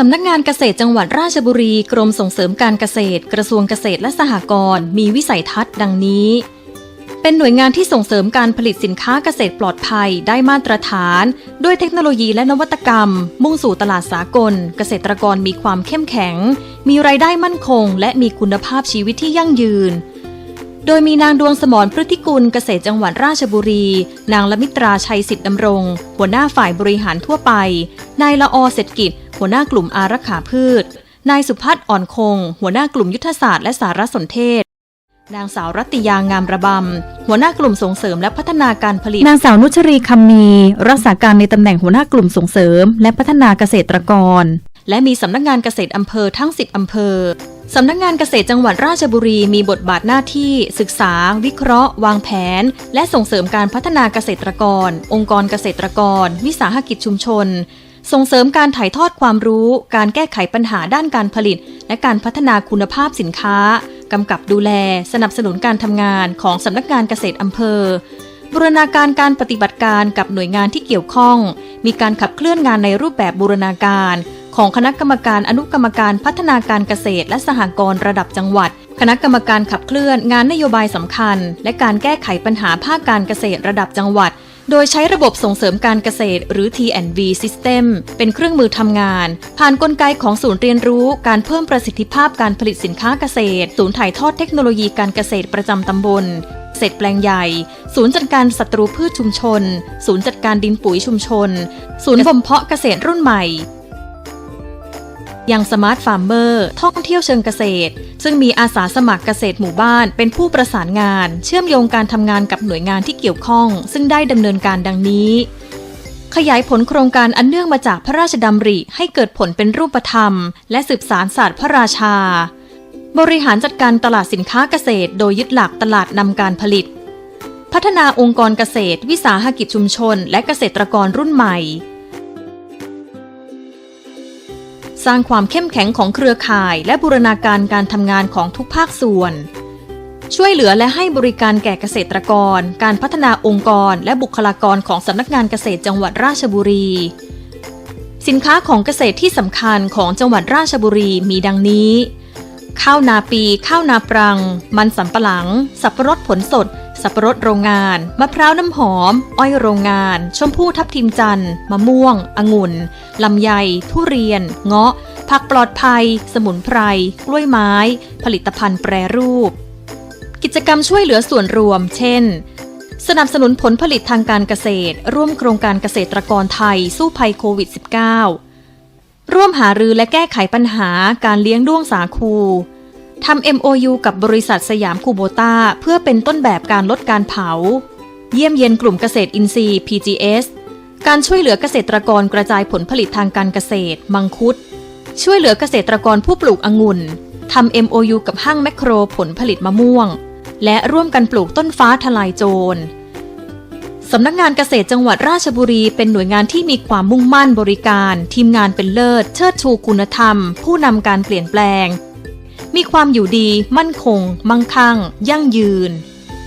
สำนักงานเกษตรจังหวัดราชบุรีกรมส่งเสริมการเกษตร กระทรวงเกษตรและสหกรณ์มีวิสัยทัศน์ดังนี้ เป็นหน่วยงานที่ส่งเสริมการผลิตสินค้าเกษตรปลอดภัยได้มาตรฐาน ด้วยเทคโนโลยีและนวัตกรรม มุ่งสู่ตลาดสากล เกษตรกรมีความเข้มแข็ง มีรายได้มั่นคง และมีคุณภาพชีวิตที่ยั่งยืน โดยมีนางดวงสมรพฤติกุลเกษตรจังหวัดราชบุรี นางละมิตราชัยสิทธิดำรง หัวหน้าฝ่ายบริหารทั่วไป นายละอเศรษฐกิจ หัวหน้ากลุ่มอารักขาพืช นายสุพัฒน์อ่อนคง หัวหน้ากลุ่มยุทธศาสตร์และสารสนเทศ นางสาวรัตยางามระบำ หัวหน้ากลุ่มส่งเสริมและพัฒนาการผลิต นางสาวนุชรีคำมี รักษาการในตำแหน่งหัวหน้ากลุ่มส่งเสริม และพัฒนาเกษตรกร และมีสำนักงานเกษตรอำเภอทั้ง 10อำเภอ สำนักงานเกษตรจังหวัดราชบุรีมีบทบาทหน้าที่ ศึกษา วิเคราะห์ วางแผน และส่งเสริมการพัฒนาเกษตรกร องค์กรเกษตรกร วิสาหกิจชุมชน ส่งเสริมการถ่ายทอดความรู้ การแก้ไขปัญหาด้านการผลิต และการพัฒนาคุณภาพสินค้ากำกับดูแล สนับสนุนการทำงานของสำนักงานเกษตรอำเภอบูรณาการการปฏิบัติการกับหน่วยงานที่เกี่ยวข้อง มีการขับเคลื่อนงานในรูปแบบบูรณาการ ของคณะกรรมการอนุกรรมการพัฒนาการเกษตร และสหกรณ์ระดับจังหวัด คณะกรรมการขับเคลื่อนงานนโยบายสำคัญ และการแก้ไขปัญหาภาคการเกษตรระดับจังหวัด โดยใช้ระบบส่งเสริมการเกษตร หรือ T&V System เป็นเครื่องมือทำงาน ผ่านนกลไกของศูนย์เรียนรู้ การเพิ่มประสิทธิภาพการผลิตสินค้าเกษตร ศูนย์ถ่ายทอดเทคโนโลยีการเกษตรประจำตำบลเกษแปลงใหญ่ ศูนย์จัดการศัตรูพืชชุมชน ศูนย์จัดการดินปุ๋ยชุมชน ศูนย์บ่มเพาะเกษตรรุ่นใหม่ ยังสมาร์ทฟาร์มเมอร์ท่องเที่ยวเชิงเกษตร ซึ่งมีอาสาสมัครเกษตรหมู่บ้าน เป็นผู้ประสานงาน เชื่อมโยงการทำงานกับหน่วยงานที่เกี่ยวข้อง ซึ่งได้ดำเนินการดังนี้ ขยายผลโครงการอันเนื่องมาจากพระราชดำริให้เกิดผลเป็นรูปธรรม และสืบสารศาสตร์พระราชา บริหารจัดการตลาดสินค้าเกษตร โดยยึดหลักตลาดนำการผลิต พัฒนาองค์กรเกษตร วิสาหกิจชุมชน และเกษตรกรรุ่นใหม่ สร้างความเข้มแข็งของเครือข่ายและบูรณาการการทำงานของทุกภาคส่วน ช่วยเหลือและให้บริการแก่เกษตรกร การพัฒนาองค์กร และบุคลากรของสำนักงานเกษตรจังหวัดราชบุรี สินค้าของเกษตรที่สำคัญของจังหวัดราชบุรีมีดังนี้ ข้าวนาปีข้าวนาปรัง มันสำปะหลัง สับปะรดผลสด สับปะรดโรงงาน มะพร้าวน้ำหอม อ้อยโรงงาน ชมพู่ทับทิมจันทร์มะม่วง องุ่นลำไย ทุเรียน เงาะ ผักปลอดภัย สมุนไพร กล้วยไม้ ผลิตภัณฑ์แปรรูป กิจกรรมช่วยเหลือส่วนรวม เช่นสนับสนุนผลผลิตทางการเกษตร ร่วมโครงการเกษตรกรไทยสู้ภัยโควิด -19 ร่วมหารือและแก้ไขปัญหาการเลี้ยงด้วงสาคูทำ MOU กับบริษัทสยามคูโบต้าเพื่อเป็นต้นแบบการลดการเผา เยี่ยมเยียนกลุ่มเกษตรอินทรีย์ PGS การช่วยเหลือเกษตรกรกระจายผลผลิตทางการเกษตร มังคุด ช่วยเหลือเกษตรกรผู้ปลูกองุ่นทำ MOU กับห้างแมคโครผลผลิตมะม่วง และร่วมกันปลูกต้นฟ้าทลายโจร สำนักงานเกษตรจังหวัดราชบุรีเป็นหน่วยงานที่มีความมุ่งมั่นบริการ ทีมงานเป็นเลิศ เชิดชูคุณธรรม ผู้นำการเปลี่ยนแปลง มีความอยู่ดี มั่นคง มั่งคั่ง ยั่งยืน